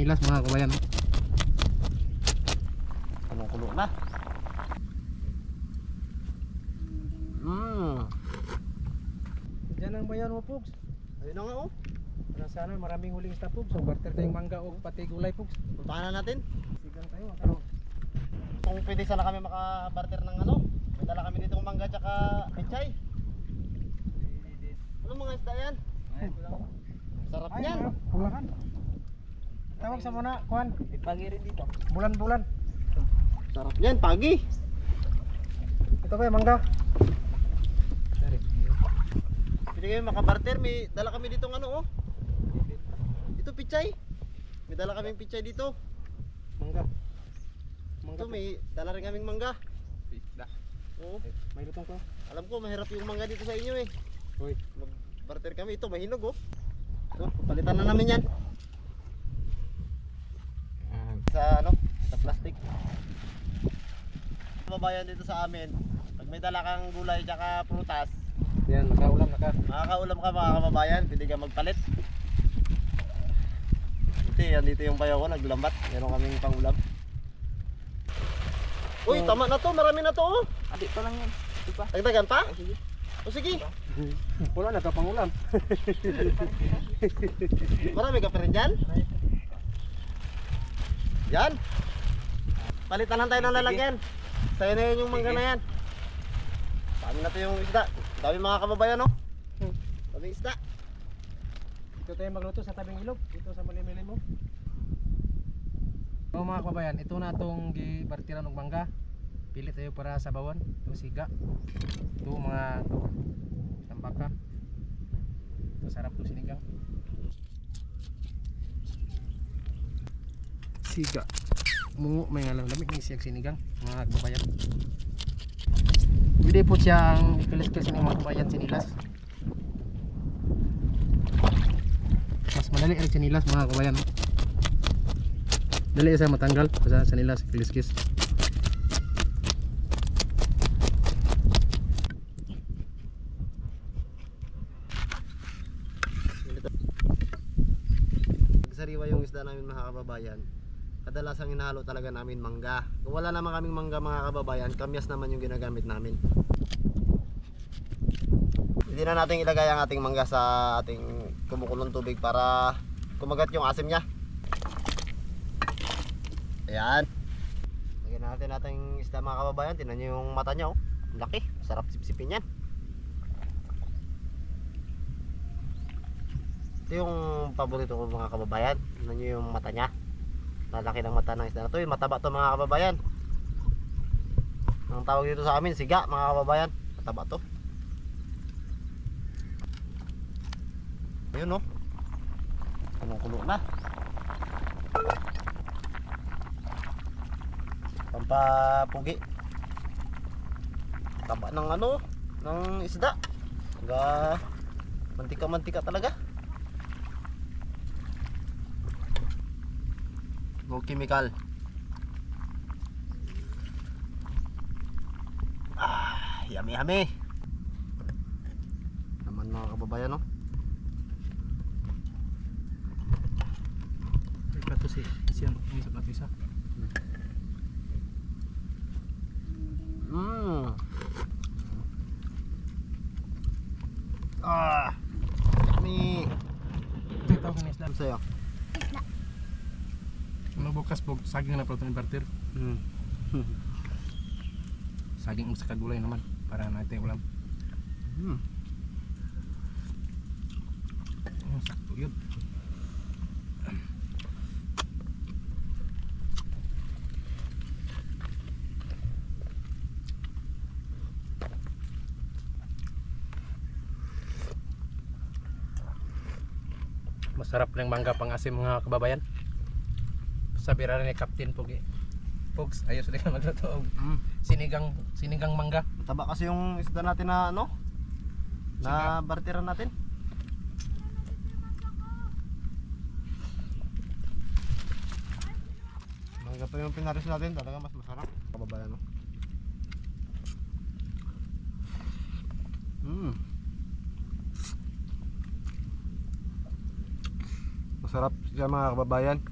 sinilas mga kabayan. Kulong-kulo na. Mmm. Diyan ang bayan mo, Pogs. Ayun na nga oh. Sana maraming huling isda, Pogs. So, barter tayong mangga o pati gulay, Pogs. Puntahan na natin. Sigang tayo. Ano? Kung pwede sana kami makabarter ng ano. May dala kami dito ng mangga tsaka pechay. Ano mga isda yan? Sarap Ay, yan. ah, Pulangan. Tawag sa muna, Kuan. Pagi rin dito. Bulan-bulan. Sarap yan, pagi. Ito ba yung mangga? Pwede kami makabarter. May dala kami dito ng ano oh. Ito pechay. May dala kaming pechay dito. Mangga. Mangga. Ito may dala rin kaming mangga. Isda. Oo. May lutong ko. Alam ko mahirap yung mangga dito sa inyo eh. Uy. Mag-barter kami. Ito mahinog oh. So, palitan na namin yan. Sa ano? Sa plastic. Babayan dito sa amin. Pag may dala kang gulay tsaka prutas, Yan, nakaulam na ka. makakaulam ka mga kababayan. Pwede ka magpalit. Dito yan, dito yung bayaw ko. Naglambat. Meron kaming pangulam. Uy, tama na to. Marami na to oh. Adi pa lang yan. Ito pa. Dagdagan pa? Ay, sige. O sige. Wala na ka pangulam. Marami ka pa rin dyan? Yan. Palitan lang tayo ng lalagyan. Sa'yo na yun yung mangga na yan. Dami na to yung isda. Dami mga kababayan no? Dami isda. Dito tayo magluto sa tabing ilog. Dito sa malimili mo. So mga kababayan, ito na itong gibartiran ng mangga. Pili tayo para sa bawon. Ito siga. Ito mga ito. Tambaka. Ito sarap to sinigang. Siga. Mungo may nga lamig ni siyang sinigang mga kababayan. Pwede po siyang ikilis-kilis ng mga kababayan sinilas. mas madali ang sinilas mga kabayan no? dali sa matanggal sa sinilas kiliskis Sariwa yung isda namin mga kababayan. Kadalasang hinahalo talaga namin mangga. Kung wala naman kaming mangga mga kababayan, kamyas naman yung ginagamit namin. Hindi na natin ilagay ang ating mangga sa ating kumukulong tubig para kumagat yung asim niya. Ayan. Lagyan natin natin isda mga kababayan. Tingnan nyo yung mata niya oh. Laki. Sarap sipsipin yan. Ito yung paborito ko mga kababayan. Tingnan nyo yung mata niya. Lalaki ng mata ng isda na to. Yung mataba to mga kababayan. Ang tawag dito sa amin, siga mga kababayan. Mataba to. Ayun no. Kulong-kulo na. Pampapugi. Taba ng ano, ng isda. Ga mantika-mantika talaga. No chemical. Ah, yummy yummy. Naman mga kababayan no. may plato si siya may sa plato isa Mmm. Ah. Yummy. ito tawag ng isda Ano sa'yo? Ano bukas po saging na protein barter Hmm. saging mo sa kagulay naman para natin ulam. Hmm. oh, sakto yun masarap ng mangga pang asim mga kababayan sabi rin ni Captain Pogi Pogs, ayos din ka magluto Mm. sinigang sinigang mangga Mataba kasi yung isda natin na ano? Na barteran natin. Mangga pa yung pinaris natin, talaga mas masarap. Kababayan no. Mm. Masarap siya mga kababayan.